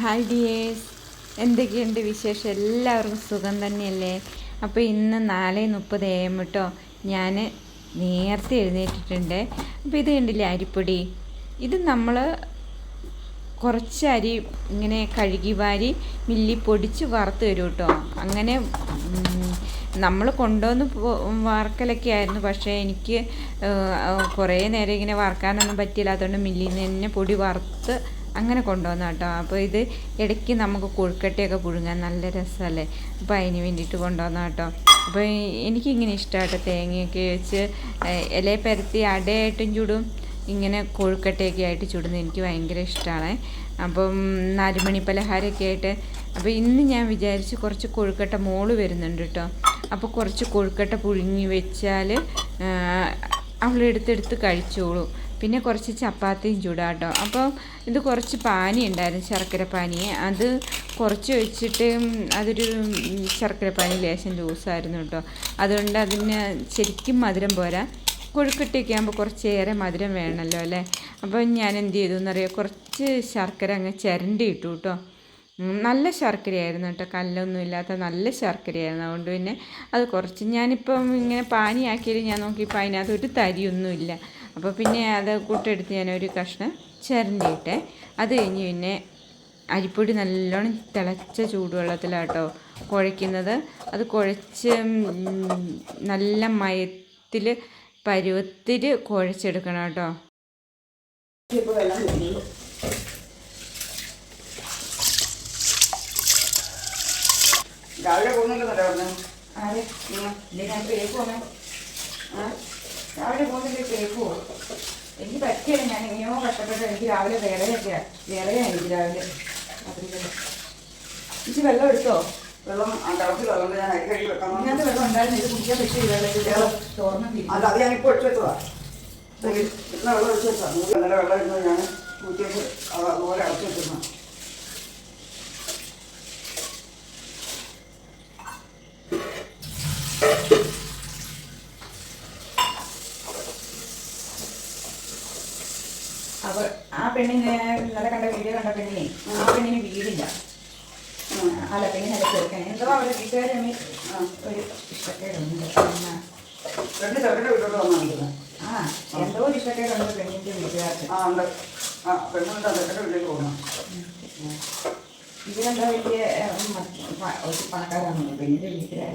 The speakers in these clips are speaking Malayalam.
ഹായ് ഡിയേഴ്സ് എന്തൊക്കെയുണ്ട് വിശേഷം? എല്ലാവർക്കും സുഖം തന്നെയല്ലേ? അപ്പോൾ ഇന്ന് നാല് മുപ്പത് എ എം കേട്ടോ ഞാൻ നേരത്തെ എഴുന്നേറ്റിട്ടുണ്ട്. അപ്പോൾ ഇത് കണ്ടില്ലേ അരിപ്പൊടി? ഇത് നമ്മൾ കുറച്ച് അരി ഇങ്ങനെ കഴുകി വാരി മില്ലി പൊടിച്ച് വറുത്ത് തരും കേട്ടോ അങ്ങനെ നമ്മൾ കൊണ്ടുവന്ന് വറക്കലൊക്കെ ആയിരുന്നു. പക്ഷേ എനിക്ക് കുറേ നേരം ഇങ്ങനെ വറുക്കാനൊന്നും പറ്റിയില്ല. അതുകൊണ്ട് മില്ലിൽ നിന്ന് തന്നെ പൊടി വറുത്ത് അങ്ങനെ കൊണ്ടുവന്ന കേട്ടോ. അപ്പോൾ ഇത് ഇടയ്ക്ക് നമുക്ക് കൊഴുക്കട്ടയൊക്കെ പുഴുങ്ങാൻ നല്ല രസമല്ലേ? അപ്പോൾ അതിന് വേണ്ടിയിട്ട് കൊണ്ടുവന്ന കേട്ടോ. അപ്പോൾ എനിക്കിങ്ങനെ ഇഷ്ടമാട്ടോ തേങ്ങയൊക്കെ വെച്ച് ഇല പരത്തി അടയായിട്ടും ചുടും. ഇങ്ങനെ കൊഴുക്കട്ടയൊക്കെ ആയിട്ട് ചുടുന്നത് എനിക്ക് ഭയങ്കര ഇഷ്ടമാണ്. അപ്പം നാലുമണി പലഹാരമൊക്കെ ആയിട്ട് അപ്പോൾ ഇന്ന് ഞാൻ വിചാരിച്ച് കുറച്ച് കൊഴുക്കട്ട മോൾ വരുന്നുണ്ട് കേട്ടോ. അപ്പോൾ കുറച്ച് കൊഴുക്കട്ട പുഴുങ്ങി വെച്ചാൽ അവളെടുത്തെടുത്ത് കഴിച്ചോളൂ. പിന്നെ കുറച്ച് ചപ്പാത്തിയും ചൂടാട്ടോ. അപ്പോൾ ഇത് കുറച്ച് പാനി ഉണ്ടായിരുന്നു ശർക്കര പാനി. അത് കുറച്ച് വെച്ചിട്ട് അതൊരു ശർക്കര പാനി ലേശം ലൂസായിരുന്നു കേട്ടോ അതുകൊണ്ട് അതിന് ശരിക്കും മധുരം പോരാ. കൊഴുക്കട്ടയൊക്കെ ആകുമ്പോൾ കുറച്ചേറെ മധുരം വേണമല്ലോ അല്ലേ? അപ്പോൾ ഞാൻ എന്ത് ചെയ്തു എന്നറിയാം? കുറച്ച് ശർക്കര അങ്ങ് ചിരണ്ടി ഇട്ടു കേട്ടോ നല്ല ശർക്കരയായിരുന്നു കേട്ടോ കല്ലൊന്നും ഇല്ലാത്ത നല്ല ശർക്കരയായിരുന്നു. അതുകൊണ്ട് പിന്നെ അത് കുറച്ച് ഞാനിപ്പം ഇങ്ങനെ പാനിയാക്കിയാൽ ഞാൻ നോക്കിയപ്പോൾ അതിനകത്ത് ഒരു തരിയൊന്നുമില്ല. അപ്പോൾ പിന്നെ അത് കൂട്ടെടുത്ത് ഞാൻ ഒരു കഷ്ണം ചിരണ്ടിയിട്ടെ അത് കഴിഞ്ഞ് പിന്നെ അരിപ്പൊടി നല്ലോണം തിളച്ച ചൂടുവെള്ളത്തിലാട്ടോ കുഴയ്ക്കുന്നത്. അത് കുഴച്ച് നല്ല മയത്തിൽ പരുവത്തിൽ കുഴച്ചെടുക്കണം കേട്ടോ. രാവിലെ പോകുന്നുണ്ടെന്നല്ലേ രാവിലെ പോകുന്നില്ല കേൾക്കുമോ എനിക്ക് പറ്റിയത് ഞാൻ എങ്ങനെയോ കഷ്ടപ്പെട്ട് എനിക്ക് രാവിലെ വേറെയൊക്കെയാണ് എനിക്ക് രാവിലെ ഇച്ചിരി വെള്ളം എടുത്തോ? വെള്ളം തിളച്ച് വെള്ളം ഞാൻ അരി കഴുകി വെക്കാൻ വന്നു. വെള്ളം ഉണ്ടായിരുന്നു ഇത് കുടിക്കാൻ പറ്റിയ വെള്ളം തോർന്നു അത് അത് ഞാനിപ്പോൾ ഒഴിച്ചു വെച്ചതാ. ഇന്ന് വെള്ളം ഒഴിച്ചു വെച്ചാ ഇന്നലെ വെള്ളം ഇരുന്ന് ഞാൻ അത് അതുപോലെ അടച്ചു വെച്ചിരുന്നു അപ്പോൾ ആ പെണ്ണിനെ ഇന്നലെ കണ്ട വീഡിയോ കണ്ട പെണ്ണിനെ ആ പെണ്ണിന് വീടില്ല അല്ല പെണ്ണിനല്ല എന്തോ അവരുടെ ഒരു ഇഷ്ടക്കേടുണ്ട് രണ്ട് ചെറുക്കന്റെ വീട്ടിലോട്ട് വന്നാണ്. ആ എന്തോ ഒരു ഇഷ്ടക്കേടുണ്ട് പെണ്ണിന്റെ വീട്ടുകാർക്ക്. ആ ഉണ്ട്. ആ പെണ്ണുണ്ട് ചെറുക്കന്റെ വീട്ടിലേക്ക് പോകുന്നു ഇതിനെന്താ വലിയ ഒരു പണക്കാരാണ് പെണ്ണിന്റെ വീട്ടുകാർ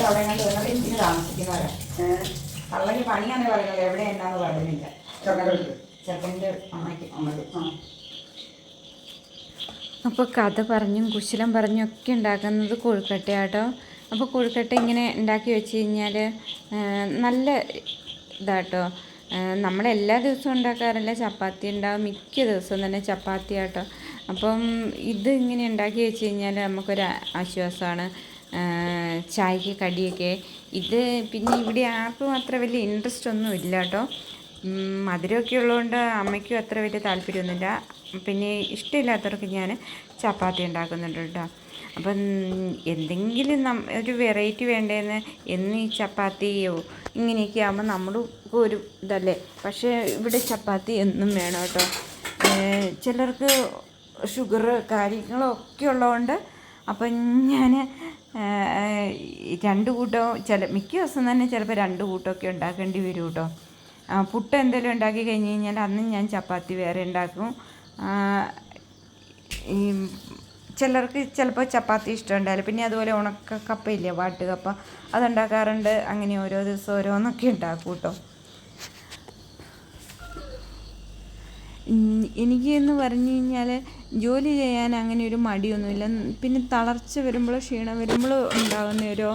അവിടെ കണ്ട് വന്നത് ഇതിന് താമസിക്കുന്നവരാ. കള്ളന് പണിയാന്ന് പറയുന്നത് എവിടെ എന്നാന്ന് പറയുന്നില്ല. ചെറുക്കന്റെ അമ്മയ്ക്ക് അമ്മയ്ക്ക്. ആ. അപ്പോൾ കഥ പറഞ്ഞും കുശലം പറഞ്ഞും ഒക്കെ ഉണ്ടാക്കുന്നത് കൊഴുക്കട്ടയാട്ടോ. അപ്പോൾ കൊഴുക്കട്ട ഇങ്ങനെ ഉണ്ടാക്കി വെച്ച് കഴിഞ്ഞാൽ നല്ല ഇതാട്ടോ. നമ്മൾ എല്ലാ ദിവസവും ഉണ്ടാക്കാറില്ല. ചപ്പാത്തി ഉണ്ടാവും. മിക്ക ദിവസവും തന്നെ ചപ്പാത്തി ആട്ടോ അപ്പം ഇത് ഇങ്ങനെ ഉണ്ടാക്കി വെച്ച് കഴിഞ്ഞാൽ നമുക്കൊരു ആശ്വാസമാണ് ചായക്ക് കടിയൊക്കെ. ഇത് പിന്നെ ഇവിടെ ആർക്കും അത്ര വലിയ ഇൻട്രസ്റ്റ് ഒന്നും ഇല്ല കേട്ടോ മധുരമൊക്കെ ഉള്ളതുകൊണ്ട് അമ്മയ്ക്കും അത്ര വലിയ താല്പര്യമൊന്നുമില്ല. പിന്നെ ഇഷ്ടമില്ലാത്തവർക്ക് ഞാൻ ചപ്പാത്തി ഉണ്ടാക്കുന്നുണ്ട് കേട്ടോ. അപ്പം എന്തെങ്കിലും നം ഒരു വെറൈറ്റി വേണ്ടതെന്ന് എന്ന് ഈ ചപ്പാത്തിയോ ഇങ്ങനെയൊക്കെ ആകുമ്പോൾ നമ്മൾ ഒരു ഇതല്ലേ? പക്ഷേ ഇവിടെ ചപ്പാത്തി എന്നും വേണം കേട്ടോ. ചിലർക്ക് ഷുഗർ കാര്യങ്ങളൊക്കെ ഉള്ളതുകൊണ്ട് അപ്പം ഞാൻ രണ്ട് കൂട്ടം ചില മിക്ക ദിവസം തന്നെ ചിലപ്പോൾ രണ്ട് കൂട്ടമൊക്കെ ഉണ്ടാക്കേണ്ടി വരും കേട്ടോ. പുട്ട് എന്തെങ്കിലും ഉണ്ടാക്കി കഴിഞ്ഞ് കഴിഞ്ഞാൽ അന്ന് ഞാൻ ചപ്പാത്തി വേറെ ഉണ്ടാക്കും. ഈ ചിലർക്ക് ചിലപ്പോൾ ചപ്പാത്തി ഇഷ്ടമുണ്ടാവില്ല പിന്നെ അതുപോലെ ഉണക്ക കപ്പയില്ലേ വാട്ടുകപ്പ അതുണ്ടാക്കാറുണ്ട്. അങ്ങനെ ഓരോ ദിവസം ഓരോന്നൊക്കെ ഉണ്ടാക്കും കേട്ടോ. എനിക്ക് എന്ന് പറഞ്ഞു കഴിഞ്ഞാൽ ജോലി ചെയ്യാൻ അങ്ങനെ ഒരു മടിയൊന്നുമില്ല. പിന്നെ തളർച്ച വരുമ്പോൾ ക്ഷീണം വരുമ്പോൾ ഉണ്ടാകുന്ന ഒരു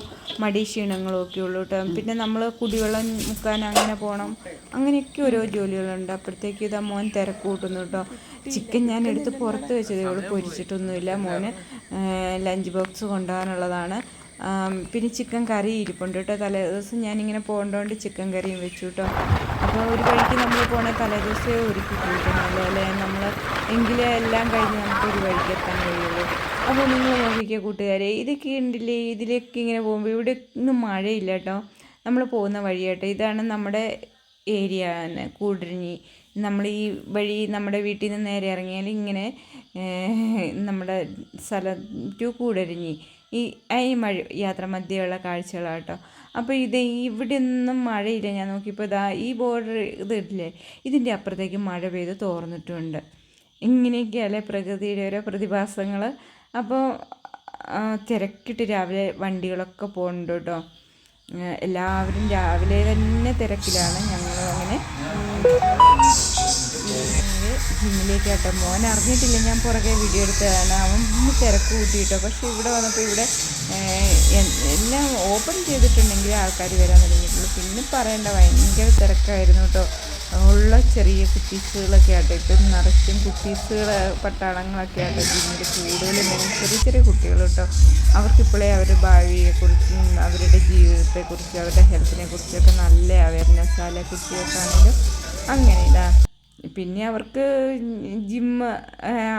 മടി ക്ഷീണങ്ങളും ഒക്കെ ഉള്ളൂ കേട്ടോ. പിന്നെ നമ്മൾ കുടിവെള്ളം മുക്കാൻ അങ്ങനെ പോകണം അങ്ങനെയൊക്കെ ഓരോ ജോലികളുണ്ട്. അപ്പോഴത്തേക്ക് ഇതാ മോൻ തിരക്ക് കൂട്ടുന്നു കേട്ടോ. ചിക്കൻ ഞാൻ എടുത്ത് പുറത്ത് വെച്ചതേ ഉള്ളൂ. പൊരിച്ചിട്ടൊന്നുമില്ല. മോന് ലഞ്ച് ബോക്സ് കൊണ്ടുപോകാനുള്ളതാണ്. പിന്നെ ചിക്കൻ കറി ഇരിപ്പുണ്ട് കേട്ടോ. തലേ ദിവസം ഞാനിങ്ങനെ പോകേണ്ടതുകൊണ്ട് ചിക്കൻ കറിയും വെച്ചു കേട്ടോ. അപ്പോൾ ഒരു വഴിക്ക് നമ്മൾ പോകണേ തലേ ദിവസമേ ഒരുക്കി കൂട്ടണമല്ലോ അല്ലേ? നമ്മൾ എങ്കിലേ എല്ലാം കഴിഞ്ഞ് നമുക്ക് ഒരു വഴിക്ക് എത്താൻ കഴിയുള്ളൂ. അപ്പോൾ നിങ്ങൾ നോക്കിക്കുക കൂട്ടുകാരെ ഇതൊക്കെ ഉണ്ടില്ലേ? ഇതിലേക്ക് ഇങ്ങനെ പോകുമ്പോൾ ഇവിടെ ഒന്നും മഴയില്ല കേട്ടോ. നമ്മൾ പോകുന്ന വഴി കേട്ടോ. ഇതാണ് നമ്മുടെ ഏരിയ തന്നെ കൂടരഞ്ഞി. നമ്മൾ ഈ വഴി നമ്മുടെ വീട്ടിൽ നിന്ന് നേരെ ഇറങ്ങിയാൽ ഇങ്ങനെ നമ്മുടെ സ്ഥലം ടു കൂടരിഞ്ഞി. ഈ ഈ മഴ യാത്ര മധ്യയുള്ള കേട്ടോ അപ്പോൾ ഇത് ഇവിടെ ഒന്നും മഴയില്ല. ഞാൻ നോക്കിയപ്പോൾ ഇതാ ഈ ബോർഡർ ഇത് ഇല്ലേ? ഇതിന്റെ അപ്പുറത്തേക്ക് മഴ പെയ്ത് തോർന്നിട്ടുമുണ്ട് ഇങ്ങനെയൊക്കെയല്ലേ പ്രകൃതിയുടെ ഓരോ പ്രതിഭാസങ്ങൾ അപ്പോൾ തിരക്കിട്ട് രാവിലെ വണ്ടികളൊക്കെ പോകുന്നുണ്ട് കേട്ടോ. എല്ലാവരും രാവിലെ തന്നെ തിരക്കിലാണ്. ഞങ്ങൾ അങ്ങനെ. ജിമ്മിലേക്ക് കേട്ടോ മോൻ അറിഞ്ഞിട്ടില്ല ഞാൻ പുറകെ വീഡിയോ എടുത്തതാണ്. അവൻ തിരക്ക് കൂട്ടിയിട്ടോ. പക്ഷേ ഇവിടെ വന്നപ്പോൾ ഇവിടെ എല്ലാം ഓപ്പൺ ചെയ്തിട്ടുണ്ടെങ്കിൽ ആൾക്കാർ വരാൻ തുടങ്ങിയിട്ടുള്ളൂ. പിന്നെ പറയേണ്ട ഭയങ്കര തിരക്കായിരുന്നു കേട്ടോ. ഉള്ള ചെറിയ കുട്ടീസുകളൊക്കെ ആട്ടെ. ഇപ്പം നിറച്ചും കുട്ടീസുകൾ പട്ടാളങ്ങളൊക്കെ ആട്ടെ. ജിമ്മിൽ കൂടുതലും ചെറിയ ചെറിയ കുട്ടികൾ കേട്ടോ. അവർക്കിപ്പോഴേ അവരുടെ ഭാവിയെക്കുറിച്ചും അവരുടെ ജീവിതത്തെക്കുറിച്ചും അവരുടെ ഹെൽത്തിനെ കുറിച്ചൊക്കെ നല്ല അവയർനെസ് ആല കുട്ടികൾക്കാണെങ്കിലും? അങ്ങനെ ഇതാ. പിന്നെ അവർക്ക് ജിമ്മ്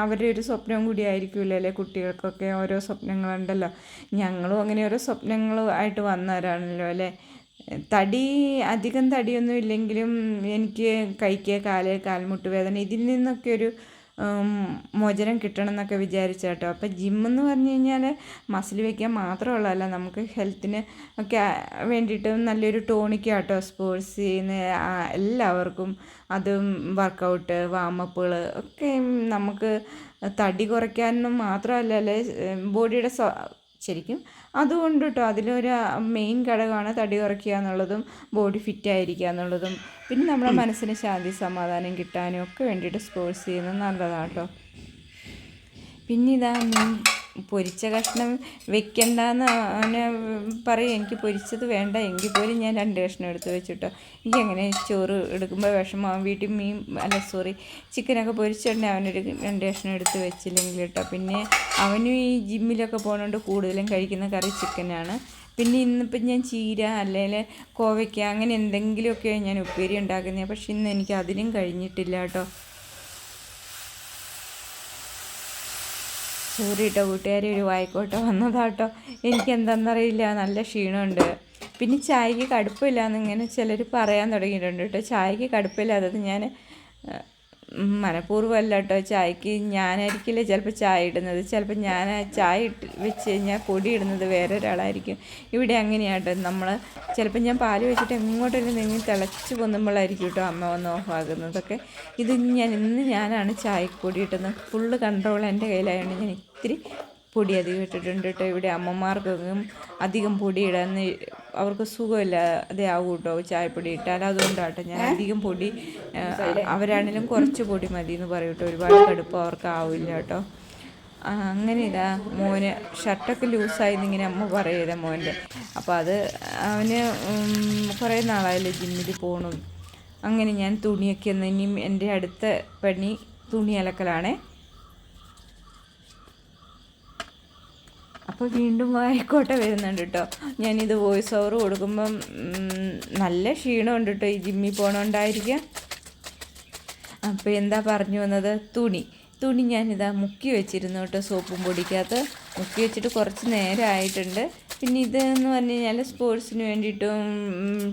അവരുടെ ഒരു സ്വപ്നം കൂടി ആയിരിക്കുമല്ലോ അല്ലേ കുട്ടികൾക്കൊക്കെ ഓരോ സ്വപ്നങ്ങളുണ്ടല്ലോ. ഞങ്ങളും അങ്ങനെ ഓരോ സ്വപ്നങ്ങളുമായിട്ട് വന്നവരാണല്ലോ അല്ലേ? തടി അധികം തടിയൊന്നും ഇല്ലെങ്കിലും എനിക്ക് കൈക്ക് കാൽ കാൽമുട്ട് വേദന ഇതിൽ നിന്നൊക്കെ ഒരു മോചനം കിട്ടണം എന്നൊക്കെ വിചാരിച്ച കേട്ടോ. അപ്പം ജിമ്മെന്ന് പറഞ്ഞു കഴിഞ്ഞാൽ മസിൽ വയ്ക്കാൻ മാത്രമുള്ളതല്ല നമുക്ക് ഹെൽത്തിന് ഒക്കെ വേണ്ടിയിട്ട് നല്ലൊരു ടോണിക്ക് കേട്ടോ സ്പോർട്സ് ചെയ്യുന്ന എല്ലാവർക്കും അതും വർക്കൗട്ട് വാമപ്പുകൾ ഒക്കെ നമുക്ക് തടി കുറയ്ക്കാനും മാത്രമല്ല ബോഡിയുടെ ശരിക്കും. അതുകൊണ്ട് കേട്ടോ അതിലൊരു മെയിൻ ഘടകമാണ് തടി കുറയ്ക്കുക എന്നുള്ളതും ബോഡി ഫിറ്റ് ആയിരിക്കുക എന്നുള്ളതും. പിന്നെ നമ്മുടെ മനസ്സിന് ശാന്തി സമാധാനം കിട്ടാനും ഒക്കെ വേണ്ടിയിട്ട് സ്പോർട്സ് ചെയ്യുന്നത് നല്ലതാണ് കേട്ടോ പിന്നെ ഇതാ പൊരിച്ച കഷ്ണം വെക്കണ്ടെന്ന് അവനെ പറയും. എനിക്ക് പൊരിച്ചത് വേണ്ട. എങ്കിൽ പോലും ഞാൻ രണ്ട് കഷ്ണം എടുത്ത് വെച്ചിട്ടോ. എനിക്ക് അങ്ങനെ ചോറ് എടുക്കുമ്പോൾ വിഷമം. വീട്ടിൽ മീൻ അല്ല സോറി ചിക്കനൊക്കെ പൊരിച്ചിട്ടുണ്ടെങ്കിൽ അവനൊരു രണ്ട് കഷ്ണം എടുത്ത് വെച്ചില്ലെങ്കിൽ കേട്ടോ. പിന്നെ അവനും ഈ ജിമ്മിലൊക്കെ പോകുന്നതുകൊണ്ട് കൂടുതലും കഴിക്കുന്ന കറി ചിക്കനാണ് പിന്നെ ഇന്നിപ്പം ഞാൻ ചീര അല്ലെങ്കിൽ കോവയ്ക്ക അങ്ങനെ എന്തെങ്കിലുമൊക്കെ ഞാൻ ഉപ്പേരി ഉണ്ടാക്കുന്നത് പക്ഷെ ഇന്ന് എനിക്ക് അതിനും കഴിഞ്ഞിട്ടില്ല കേട്ടോ. സോറി കേട്ടോ കൂട്ടുകാരി ഒരു വായിക്കോട്ട വന്നതാട്ടോ. എനിക്ക് എന്താണെന്നറിയില്ല നല്ല ക്ഷീണമുണ്ട്. പിന്നെ ചായക്ക് കടുപ്പില്ല എന്നിങ്ങനെ ചിലർ പറയാൻ തുടങ്ങിയിട്ടുണ്ട് കേട്ടോ. ചായക്ക് കടുപ്പമില്ലാത്തത് ഞാൻ മനഃപൂർവം അല്ല കേട്ടോ ചായക്ക് ഞാനായിരിക്കില്ല ചിലപ്പോൾ ചായ ഇടുന്നത്? ചിലപ്പോൾ ഞാൻ ചായ ഇട്ട് വെച്ച് കഴിഞ്ഞാൽ പൊടി ഇടുന്നത് വേറെ ഒരാളായിരിക്കും ഇവിടെ അങ്ങനെയാട്ടോ. നമ്മൾ ചിലപ്പോൾ ഞാൻ പാൽ വെച്ചിട്ട് എങ്ങോട്ടെങ്കിലും നീങ്ങി തിളച്ച് പൊന്നുമ്പോഴായിരിക്കും കേട്ടോ അമ്മ വന്ന് ഓഫാകുന്നതൊക്കെ ഇത് ഞാൻ ഇന്ന് ഞാനാണ് ചായക്ക് പൊടി ഇട്ടുന്നത് ഫുള്ള് കൺട്രോൾ എന്റെ കയ്യിലായതുകൊണ്ട് ഞാൻ ഇത്തിരി പൊടി അധികം ഇട്ടിട്ടുണ്ട് കേട്ടോ. ഇവിടെ അമ്മമാർക്കൊക്കെ അധികം പൊടി ഇടാന്ന് അവർക്ക് സുഖമില്ല അതേ ആവും കേട്ടോ ചായപ്പൊടി ഇട്ടാൽ. അതുകൊണ്ടാട്ടോ ഞാൻ അധികം പൊടി അവരാണെങ്കിലും കുറച്ച് പൊടി മതി എന്ന് പറയും കേട്ടോ. ഒരുപാട് കടുപ്പം അവർക്ക് ആവില്ല കേട്ടോ. അങ്ങനെ ഇതാ മോന് ഷർട്ടൊക്കെ ലൂസായി ഇങ്ങനെ അമ്മ പറയരുത് മോന്റെ. അപ്പോൾ അത് അവന് കുറേ നാളായല്ലോ ജിമ്മിൽ പോകണം അങ്ങനെ ഞാൻ തുണിയൊക്കെ ഒന്ന് ഇനിയും എന്റെ അടുത്ത പണി തുണി അലക്കലാണേ. അപ്പോൾ വീണ്ടും വായിക്കോട്ടെ വരുന്നുണ്ട് കേട്ടോ. ഞാനിത് വോയിസ് ഓവർ കൊടുക്കുമ്പം നല്ല ക്ഷീണമുണ്ട് കേട്ടോ ഈ ജിമ്മിൽ പോകണോണ്ടായിരിക്കാം അപ്പോൾ എന്താ പറഞ്ഞു വന്നത്? തുണി. തുണി ഞാനിതാ മുക്കി വെച്ചിരുന്നു കേട്ടോ സോപ്പും പൊടിക്കകത്ത്. മുക്കി വെച്ചിട്ട് കുറച്ച് നേരം ആയിട്ടുണ്ട്. പിന്നെ ഇതെന്ന് പറഞ്ഞു കഴിഞ്ഞാൽ സ്പോർട്സിന് വേണ്ടിയിട്ടും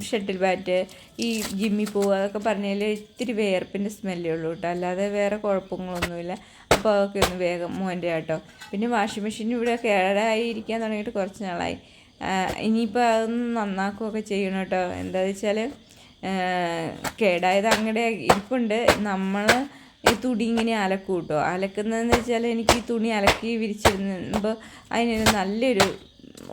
ഷട്ടിൽ ബാറ്റ് ഈ ജിമ്മിൽ പോവുക അതൊക്കെ പറഞ്ഞാൽ ഇത്തിരി വേർപ്പിന്റെ സ്മെല്ലേ ഉള്ളൂ കേട്ടോ. അല്ലാതെ വേറെ കുഴപ്പങ്ങളൊന്നുമില്ല. അപ്പോൾ ഒന്ന് വേഗം മോന്റെ കേട്ടോ പിന്നെ വാഷിംഗ് മെഷീൻ ഇവിടെ കേടായി ഇരിക്കാൻ തുടങ്ങിയിട്ട് കുറച്ച് നാളായി. ഇനിയിപ്പോൾ അതൊന്ന് നന്നാക്കുകയൊക്കെ ചെയ്യണം കേട്ടോ. എന്താണെന്ന് വെച്ചാൽ കേടായത് അങ്ങടെ ഇരിപ്പുണ്ട്. നമ്മൾ ഈ തുണി ഇങ്ങനെ അലക്കും കേട്ടോ അലക്കുന്നതെന്ന് വെച്ചാൽ എനിക്ക് ഈ തുണി അലക്കി വിരിച്ചിരുന്നുമ്പോൾ അതിനൊരു നല്ലൊരു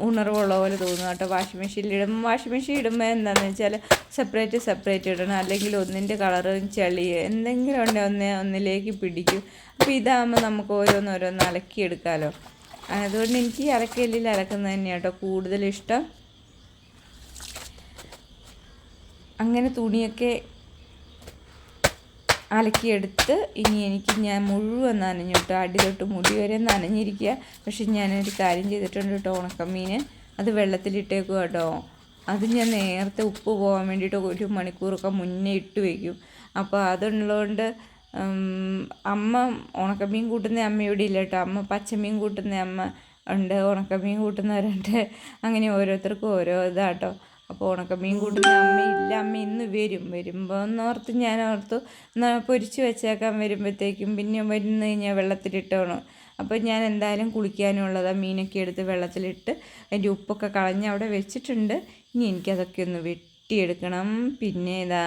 ഉണർവുള്ള പോലെ തോന്നുന്നു കേട്ടോ വാഷിംഗ് മെഷീനിൽ ഇടുമ്പോൾ വാഷിംഗ് മെഷീൻ ഇടുമ്പോൾ എന്താണെന്ന് വെച്ചാൽ സെപ്പറേറ്റ് സെപ്പറേറ്റ് ഇടണം. അല്ലെങ്കിൽ ഒന്നിന്റെ കളറും ചെളി എന്തെങ്കിലും ഉണ്ടെങ്കിൽ ഒന്നേ ഒന്നിലേക്ക് പിടിക്കും. അപ്പോൾ ഇതാകുമ്പോൾ നമുക്ക് ഓരോന്നോരോന്ന് അലക്കിയെടുക്കാമല്ലോ അതുകൊണ്ട് എനിക്ക് അലക്കല്ലിൽ അലക്കുന്നത് തന്നെയാണ് കേട്ടോ കൂടുതലിഷ്ടം അങ്ങനെ തുണിയൊക്കെ അലക്കിയെടുത്ത് ഇനി എനിക്ക് ഞാൻ മുഴുവൻ നനഞ്ഞു കേട്ടോ അടി തൊട്ട് മുടി വരെ നനഞ്ഞിരിക്കുക പക്ഷെ ഞാനൊരു കാര്യം ചെയ്തിട്ടുണ്ട് കേട്ടോ ഉണക്കമീൻ. അത് വെള്ളത്തിലിട്ടേക്കുക കേട്ടോ അത് ഞാൻ നേരത്തെ ഉപ്പ് പോകാൻ വേണ്ടിയിട്ട് ഒരു മണിക്കൂറൊക്കെ മുന്നേ ഇട്ട് വയ്ക്കും അപ്പോൾ അതുള്ളതുകൊണ്ട് അമ്മ ഉണക്കമീൻ കൂട്ടുന്ന അമ്മ ഇവിടെ ഇല്ല കേട്ടോ. അമ്മ പച്ചമീൻ കൂട്ടുന്ന അമ്മ ഉണ്ട്. ഉണക്കമീൻ കൂട്ടുന്നവരുണ്ട്. അങ്ങനെ ഓരോരുത്തർക്കും ഓരോ ഇതാട്ടോ. അപ്പോൾ ഉണക്കമീൻ കൂട്ടുന്ന അമ്മ ഇല്ല. അമ്മ ഇന്ന് വരും. വരുമ്പോൾ എന്നോർത്ത് ഞാൻ ഓർത്തു എന്നാൽ പൊരിച്ച് വെച്ചേക്കാൻ വരുമ്പോഴത്തേക്കും പിന്നെ വരുന്ന കഴിഞ്ഞാൽ വെള്ളത്തിലിട്ടോണം. അപ്പോൾ ഞാൻ എന്തായാലും കുളിക്കാനുള്ളതാണ് മീനൊക്കെ എടുത്ത് വെള്ളത്തിലിട്ട് അതിന്റെ ഉപ്പൊക്കെ കളഞ്ഞ് അവിടെ വെച്ചിട്ടുണ്ട്. ഇനി എനിക്കതൊക്കെ ഒന്ന് വെട്ടിയെടുക്കണം. പിന്നെ ഇതാ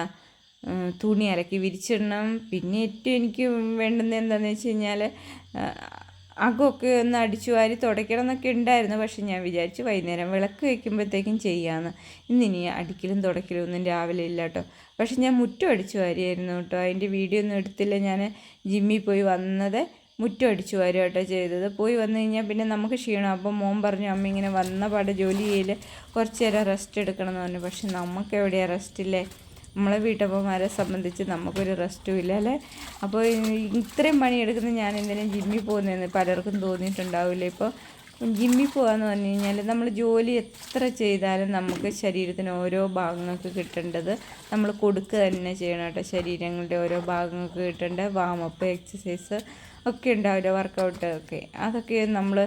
തുണി അലക്കി വിരിച്ചിടണം. പിന്നെ ഏറ്റവും എനിക്ക് വേണ്ടുന്നത് എന്താണെന്ന് വെച്ച് കഴിഞ്ഞാൽ അകമൊക്കെ ഒന്ന് അടിച്ചു വാരി തുടയ്ക്കണം എന്നൊക്കെ ഉണ്ടായിരുന്നു. പക്ഷെ ഞാൻ വിചാരിച്ചു വൈകുന്നേരം വിളക്ക് വയ്ക്കുമ്പോഴത്തേക്കും ചെയ്യാമെന്ന് ഇന്നിനി അടിക്കലും തുടയ്ക്കലും ഒന്നും രാവിലെ ഇല്ല കേട്ടോ. പക്ഷെ ഞാൻ മുറ്റം അടിച്ചു വാരിയായിരുന്നു കേട്ടോ. അതിന്റെ വീഡിയോ ഒന്നും എടുത്തില്ല. ഞാൻ ജിമ്മിൽ പോയി വന്നത് മുറ്റം അടിച്ചു വരും കേട്ടോ ചെയ്തത്. പോയി വന്നു കഴിഞ്ഞാൽ പിന്നെ നമുക്ക് ക്ഷീണം. അപ്പം മോൻ പറഞ്ഞു അമ്മ ഇങ്ങനെ വന്ന പാടെ ജോലി ചെയ്യൽ കുറച്ച് നേരം റെസ്റ്റ് എടുക്കണം എന്ന് പറഞ്ഞു. പക്ഷെ നമുക്ക് എവിടെയാണ് റെസ്റ്റ് ഇല്ലേ? നമ്മളെ വീട്ടമ്മമാരെ സംബന്ധിച്ച് നമുക്കൊരു റെസ്റ്റും ഇല്ല അല്ലേ? അപ്പോൾ ഇത്രയും പണിയെടുക്കുന്ന ഞാൻ എന്തിനും ജിമ്മിൽ പോകുന്നതെന്ന് പലർക്കും തോന്നിയിട്ടുണ്ടാവില്ല? ഇപ്പോൾ ജിമ്മിൽ പോകാന്ന് പറഞ്ഞു കഴിഞ്ഞാൽ നമ്മൾ ജോലി എത്ര ചെയ്താലും നമുക്ക് ശരീരത്തിന് ഓരോ ഭാഗങ്ങൾക്ക് കിട്ടേണ്ടത് നമ്മൾ കൊടുക്കുക തന്നെ ചെയ്യണം കേട്ടോ. ശരീരങ്ങളുടെ ഓരോ ഭാഗങ്ങൾക്ക് കിട്ടേണ്ട വാമപ്പ് എക്സസൈസ് ഒക്കെ ഉണ്ടാവില്ല വർക്കൗട്ട് ഒക്കെ? അതൊക്കെ നമ്മൾ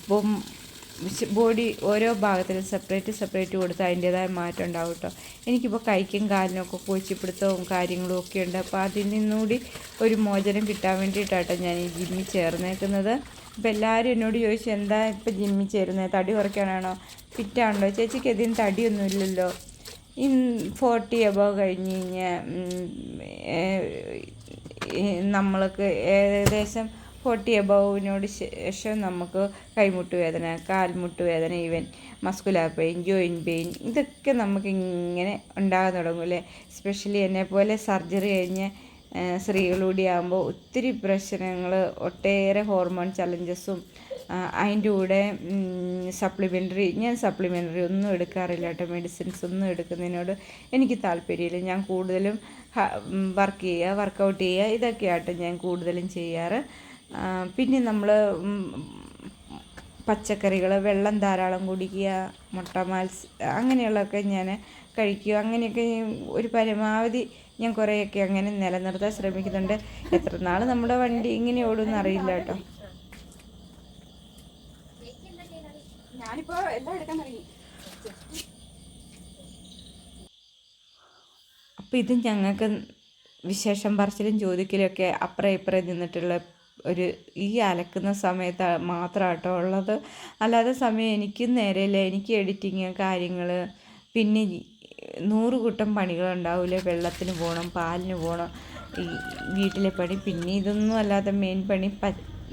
ഇപ്പം ബോഡി ഓരോ ഭാഗത്തിലും സെപ്പറേറ്റ് സെപ്പറേറ്റ് കൊടുത്ത് അതിന്റേതായ മാറ്റം ഉണ്ടാവും കേട്ടോ എനിക്കിപ്പോൾ കൈക്കും കാലിനൊക്കെ കോച്ചിപ്പിടുത്തവും കാര്യങ്ങളും ഒക്കെ ഉണ്ട്. അപ്പോൾ അതിൽ നിന്നുകൂടി ഒരു മോചനം കിട്ടാൻ വേണ്ടിയിട്ടാട്ടോ ഞാൻ ഈ ജിമ്മിൽ ചേർന്നേക്കുന്നത്. അപ്പോൾ എല്ലാവരും എന്നോട് ചോദിച്ചു എന്താ ഇപ്പോൾ ജിമ്മിൽ ചേരുന്നത് തടി കുറയ്ക്കാനാണോ? ഫിറ്റാണല്ലോ ചേച്ചിക്ക് എതിന് തടിയൊന്നും ഇല്ലല്ലോ. ഇൻ ഫോർട്ടി എബോ കഴിഞ്ഞ് കഴിഞ്ഞാൽ നമ്മൾക്ക് ഏകദേശം ഫോർട്ടി എബവിനോട് ശേഷം നമുക്ക് കൈമുട്ട് വേദന കാൽമുട്ട് വേദന even muscular pain joint pain ഇതൊക്കെ നമുക്ക് ഇങ്ങനെ ഉണ്ടാകാൻ തുടങ്ങും അല്ലേ? എസ്പെഷ്യലി എന്നെ പോലെ സർജറി കഴിഞ്ഞ സ്ത്രീകളൂടെ ആകുമ്പോൾ ഒത്തിരി പ്രശ്നങ്ങൾ ഒട്ടേറെ ഹോർമോൺ ചലഞ്ചസും അതിന്റെ കൂടെ സപ്ലിമെന്ററി ഞാൻ സപ്ലിമെന്ററി ഒന്നും എടുക്കാറില്ല കേട്ടോ. മെഡിസിൻസ് ഒന്നും എടുക്കുന്നതിനോട് എനിക്ക് താല്പര്യമില്ല. ഞാൻ കൂടുതലും വർക്ക് ചെയ്യുക വർക്കൗട്ട് ചെയ്യുക ഇതൊക്കെയാട്ടോ ഞാൻ കൂടുതലും ചെയ്യാറ്. പിന്നെ നമ്മൾ പച്ചക്കറികൾ വെള്ളം ധാരാളം കുടിക്കുക മുട്ട മാൽസ് അങ്ങനെയുള്ളതൊക്കെ ഞാൻ കഴിക്കുക. അങ്ങനെയൊക്കെ ഒരു പരമാവധി ഞാൻ കുറേയൊക്കെ അങ്ങനെ നിലനിർത്താൻ ശ്രമിക്കുന്നുണ്ട്. എത്ര നാൾ നമ്മുടെ വണ്ടി ഇങ്ങനെ ഓടുമെന്ന് അറിയില്ല കേട്ടോ. ഞാനിപ്പോ എല്ലാം എടുക്കാൻ തുടങ്ങി? അപ്പോൾ ഇത് ഞങ്ങൾക്ക് വിശേഷം പറച്ചിലും ചോദിക്കലൊക്കെ അപ്പുറം ഇപ്പുറം നിന്നിട്ടുള്ള ഒരു ഈ അലക്കുന്ന സമയത്ത് മാത്രം കേട്ടോ ഉള്ളത്. അല്ലാതെ സമയം എനിക്ക് നേരെയില്ല. എനിക്ക് എഡിറ്റിങ് കാര്യങ്ങൾ പിന്നെ നൂറ് കൂട്ടം പണികളുണ്ടാവില്ലേ വെള്ളത്തിന് പോകണം പാലിന് പോകണം ഈ വീട്ടിലെ പണി. പിന്നെ ഇതൊന്നും അല്ലാതെ മെയിൻ പണി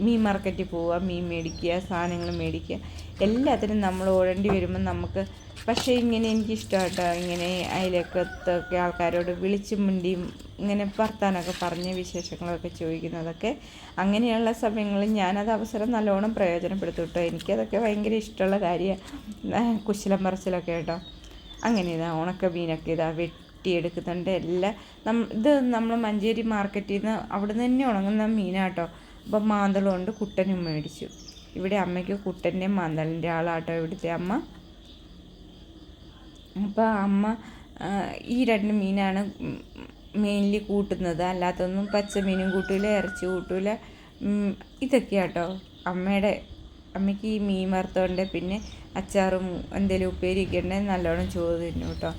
മീൻ മാർക്കറ്റിൽ പോവുക മീൻ മേടിക്കുക സാധനങ്ങൾ മേടിക്കുക എല്ലാത്തിനും നമ്മൾ ഓടേണ്ടി വരുമ്പോൾ നമുക്ക് പക്ഷേ ഇങ്ങനെ എനിക്കിഷ്ടമാട്ടോ. ഇങ്ങനെ അതിലേക്കത്തൊക്കെ ആൾക്കാരോട് വിളിച്ച് മുണ്ടിയും ഇങ്ങനെ വർത്താനൊക്കെ പറഞ്ഞ് വിശേഷങ്ങളൊക്കെ ചോദിക്കുന്നതൊക്കെ അങ്ങനെയുള്ള സമയങ്ങളിൽ ഞാനത് അവസരം നല്ലോണം പ്രയോജനപ്പെടുത്തും കേട്ടോ. എനിക്കതൊക്കെ ഭയങ്കര ഇഷ്ടമുള്ള കാര്യമാണ്. കുശലം പറച്ചിലൊക്കെ കേട്ടോ. അങ്ങനെ ഇതാ ഉണക്ക മീനൊക്കെ ഇതാ വെട്ടിയെടുക്കുന്നുണ്ട്. എല്ലാം നം ഇത് നമ്മൾ മഞ്ചേരി മാർക്കറ്റിൽ നിന്ന് അവിടെ നിന്ന് തന്നെ ഉണങ്ങുന്ന മീനാട്ടോ. അപ്പം മാന്തളും കൊണ്ട് കുട്ടനും മേടിച്ചു ഇവിടെ അമ്മയ്ക്ക് കുട്ടന്റെയും മാന്തളിന്റെ ആളാട്ടോ ഇവിടുത്തെ അമ്മ. അപ്പോൾ അമ്മ ഈ രണ്ട് മീനാണ് മെയിൻലി കൂട്ടുന്നത്. അല്ലാത്തൊന്നും പച്ചമീനും കൂട്ടൂല ഇറച്ചി കൂട്ടൂല. ഉം, ഇതൊക്കെയാട്ടോ അമ്മയുടെ അമ്മയ്ക്ക് ഈ മീൻ വറുത്തോണ്ട് പിന്നെ അച്ചാറും എന്തെങ്കിലും ഉപ്പേരിയൊക്കെ ഉണ്ടെങ്കിൽ നല്ലോണം ചോറ് തിന്നു കേട്ടോ.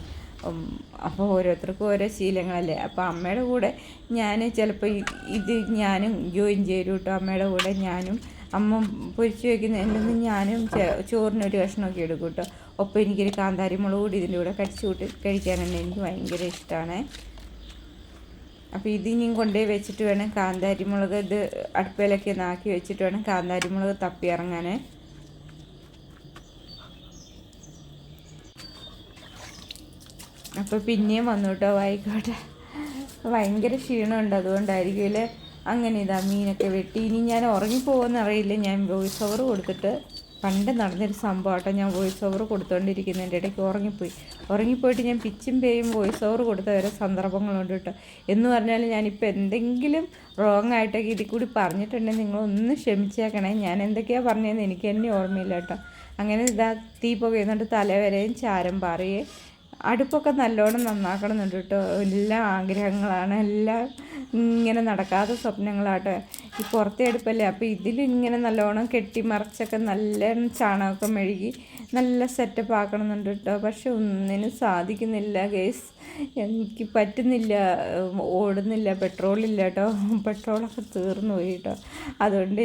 അപ്പോൾ ഓരോരുത്തർക്കും ഓരോ ശീലങ്ങളല്ലേ? അപ്പോൾ അമ്മയുടെ കൂടെ ഞാൻ ചിലപ്പോൾ ഇത് ഞാനും ജോയിൻ ചെയ്യും കേട്ടോ അമ്മയുടെ കൂടെ ഞാനും അമ്മ പൊരിച്ചു വയ്ക്കുന്നതിൽ നിന്ന് ഞാനും ചോറിനൊരു കഷ്ണമൊക്കെ എടുക്കും കേട്ടോ ഒപ്പം എനിക്കൊരു കാന്താരി മുളക് കൂടി ഇതിന്റെ കൂടെ കടിച്ചു കൂട്ടി കഴിക്കാനുണ്ട് എനിക്ക് ഭയങ്കര ഇഷ്ടമാണ് അപ്പോൾ ഇത് ഇനിയും കൊണ്ടുപോയി വെച്ചിട്ട് വേണം കാന്താരി മുളക് ഇത് അടുപ്പിലൊക്കെ നാക്കി വെച്ചിട്ട് വേണം കാന്താരി മുളക് തപ്പി ഇറങ്ങാൻ അപ്പോൾ പിന്നെയും വന്നു കേട്ടോ വായിക്കോട്ടെ ഭയങ്കര ക്ഷീണമുണ്ട് അതുകൊണ്ടായിരിക്കും ഇല്ലേ അങ്ങനെ ഇതാ മീനൊക്കെ വെട്ടി. ഇനി ഞാൻ ഉറങ്ങിപ്പോകുമെന്ന് അറിയില്ല. ഞാൻ വോയിസ് ഓവർ കൊടുത്തിട്ട് പണ്ട് നടന്നൊരു സംഭവമാട്ടോ ഞാൻ വോയിസ് ഓവർ കൊടുത്തുകൊണ്ടിരിക്കുന്നതിന്റെ ഇടയ്ക്ക് ഉറങ്ങിപ്പോയി. ഉറങ്ങിപ്പോയിട്ട് ഞാൻ പിച്ചും പേയും വോയിസ് ഓവർ കൊടുത്ത വരെ സന്ദർഭങ്ങളുണ്ട് കേട്ടോ. എന്ന് പറഞ്ഞാൽ ഞാനിപ്പോൾ എന്തെങ്കിലും റോങ് ആയിട്ടൊക്കെ ഇതിൽ കൂടി പറഞ്ഞിട്ടുണ്ടെങ്കിൽ നിങ്ങളൊന്ന് ക്ഷമിച്ചേക്കണേ. ഞാൻ എന്തൊക്കെയാണ് പറഞ്ഞതെന്ന് എനിക്ക് തന്നെ ഓർമ്മയില്ല കേട്ടോ. അങ്ങനെ ഇതാ തീ പുകയുന്നുണ്ട് തലവരെയും ചാരം പാറുകയും അടുപ്പൊക്കെ നല്ലോണം നന്നാക്കണമെന്നുണ്ട് കേട്ടോ. എല്ലാ ആഗ്രഹങ്ങളാണ്. എല്ലാം ഇങ്ങനെ നടക്കാത്ത സ്വപ്നങ്ങളാട്ടെ. ഈ പുറത്തെ അടുപ്പല്ലേ? അപ്പോൾ ഇതിലിങ്ങനെ നല്ലോണം കെട്ടി മറിച്ചൊക്കെ നല്ല ചാണകമൊക്കെ മെഴുകി നല്ല സെറ്റപ്പ് ആക്കണമെന്നുണ്ട് കേട്ടോ. പക്ഷെ ഒന്നിനും സാധിക്കുന്നില്ല ഗേസ് എനിക്ക് പറ്റുന്നില്ല. ഓടുന്നില്ല പെട്രോളില്ല കേട്ടോ. പെട്രോളൊക്കെ തീർന്നു പോയി കേട്ടോ. അതുകൊണ്ട്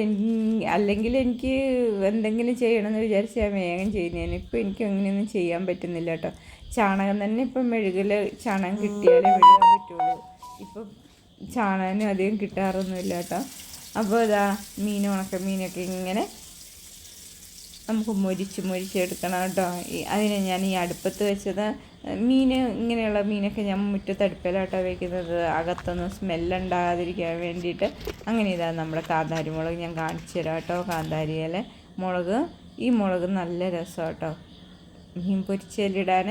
അല്ലെങ്കിൽ എനിക്ക് എന്തെങ്കിലും ചെയ്യണമെന്ന് വിചാരിച്ച് ഞാൻ വേഗം ചെയ്യുന്നതിന് ഇപ്പോൾ എനിക്ക് അങ്ങനെയൊന്നും ചെയ്യാൻ പറ്റുന്നില്ല കേട്ടോ. ചാണകം തന്നെ ഇപ്പം മെഴുകിൽ ചാണകം കിട്ടിയാലേ മെഴുകാൻ പറ്റുള്ളൂ. ഇപ്പം ചാണകം അധികം കിട്ടാറൊന്നുമില്ല കേട്ടോ. അപ്പോൾ ഇതാ മീൻ ഉണക്ക മീനൊക്കെ ഇങ്ങനെ നമുക്ക് മൊരിച്ച് മൊരിച്ചെടുക്കണം കേട്ടോ. അതിനെ ഞാൻ ഈ അടുപ്പത്ത് വെച്ചത് മീൻ ഇങ്ങനെയുള്ള മീനൊക്കെ ഞാൻ മുറ്റത്ത് അടുപ്പിലാട്ടോ വെക്കുന്നത്. അകത്തൊന്നും സ്മെല്ലുണ്ടാകാതിരിക്കാൻ വേണ്ടിയിട്ട്. അങ്ങനെ ഇതാ നമ്മുടെ കാന്താരി മുളക് ഞാൻ കാണിച്ചു തരാം കേട്ടോ. കാന്താരി മുളക്. ഈ മുളക് നല്ല രസം കേട്ടോ. മീൻ പൊരിച്ചലിടാൻ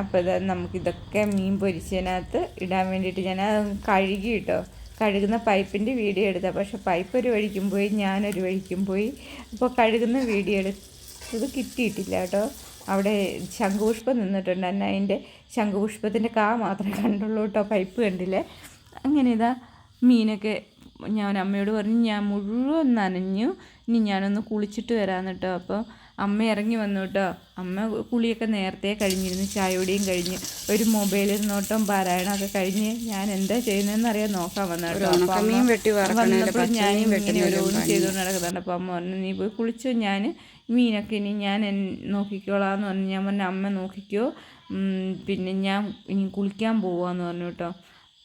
അപ്പോൾ ഇത് നമുക്കിതൊക്കെ മീൻ പൊരിച്ചതിനകത്ത് ഇടാൻ വേണ്ടിയിട്ട് ഞാൻ കഴുകി കേട്ടോ കഴുകുന്ന പൈപ്പിന്റെ വീഡിയോ എടുത്തത്. പക്ഷേ പൈപ്പ് ഒരു വഴിക്കും പോയി ഞാനൊരു വഴിക്കും പോയി. അപ്പോൾ കഴുകുന്ന വീഡിയോ എടുത്തത് കിട്ടിയിട്ടില്ല കേട്ടോ. അവിടെ ശംഖുപുഷ്പം നിന്നിട്ടുണ്ട്. എന്നാൽ അതിന്റെ ശംഖുപുഷ്പത്തിന്റെ കാ മാത്രമേ കണ്ടുള്ളൂ കേട്ടോ പൈപ്പ് കണ്ടില്ലേ. അങ്ങനെ ഇതാ മീനൊക്കെ ഞാൻ അമ്മയോട് പറഞ്ഞു ഞാൻ മുഴുവൻ നനഞ്ഞു. ഇനി ഞാനൊന്ന് കുളിച്ചിട്ട് വരാമെന്ന് കേട്ടോ. അപ്പോൾ അമ്മ ഇറങ്ങി വന്നു കേട്ടോ. അമ്മ കുളിയൊക്കെ നേരത്തെ കഴിഞ്ഞിരുന്നു ചായയോടെയും കഴിഞ്ഞ്. ഒരു മൊബൈലിൽ നോട്ടം പാരായണമൊക്കെ കഴിഞ്ഞ് ഞാൻ എന്താ ചെയ്യുന്നതെന്ന് അറിയാൻ നോക്കാൻ വന്നു കേട്ടോ. വന്നപ്പോൾ ഞാനും ഇങ്ങനെ ഓരോന്ന് ചെയ്തുകൊണ്ട് നടക്കുന്നുണ്ട്. അപ്പോൾ അമ്മ പറഞ്ഞു നീ പോയി കുളിച്ചോ ഞാൻ മീനൊക്കെ ഇനി ഞാൻ നോക്കിക്കോളാം നോക്കിക്കോളാന്ന് പറഞ്ഞു. ഞാൻ പറഞ്ഞു അമ്മ നോക്കിക്കോ. പിന്നെ ഞാൻ ഇനി കുളിക്കാൻ പോവാന്ന് പറഞ്ഞു കേട്ടോ.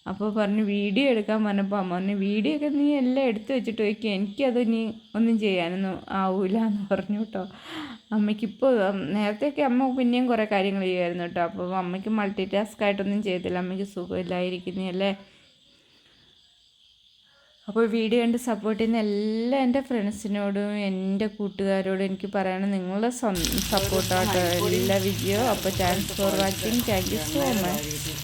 അപ്പോൾ പറഞ്ഞു വീഡിയോ എടുക്കാൻ പറഞ്ഞപ്പോൾ അമ്മ പറഞ്ഞു വീഡിയോ ഒക്കെ നീ എല്ലാം എടുത്തു വെച്ചിട്ട് വയ്ക്കുക എനിക്കത് ഇനി ഒന്നും ചെയ്യാനൊന്നും ആവില്ല എന്ന് പറഞ്ഞു കേട്ടോ അമ്മയ്ക്കിപ്പോൾ നേരത്തെയൊക്കെ അമ്മ പിന്നെയും കുറേ കാര്യങ്ങൾ ചെയ്യുമായിരുന്നു കേട്ടോ അപ്പോൾ അമ്മയ്ക്ക് മൾട്ടി ടാസ്ക് ആയിട്ടൊന്നും ചെയ്തില്ല അമ്മയ്ക്ക് സുഖമില്ലായിരിക്കുന്നതല്ലേ അപ്പോൾ വീഡിയോ കണ്ട് സപ്പോർട്ട് ചെയ്യുന്ന എല്ലാ എന്റെ ഫ്രണ്ട്സിനോടും എന്റെ കൂട്ടുകാരോടും എനിക്ക് പറയണം. നിങ്ങളുടെ സപ്പോർട്ടാട്ടോ എല്ലാ വീഡിയോ അപ്പോൾ thanks for watching thank you so much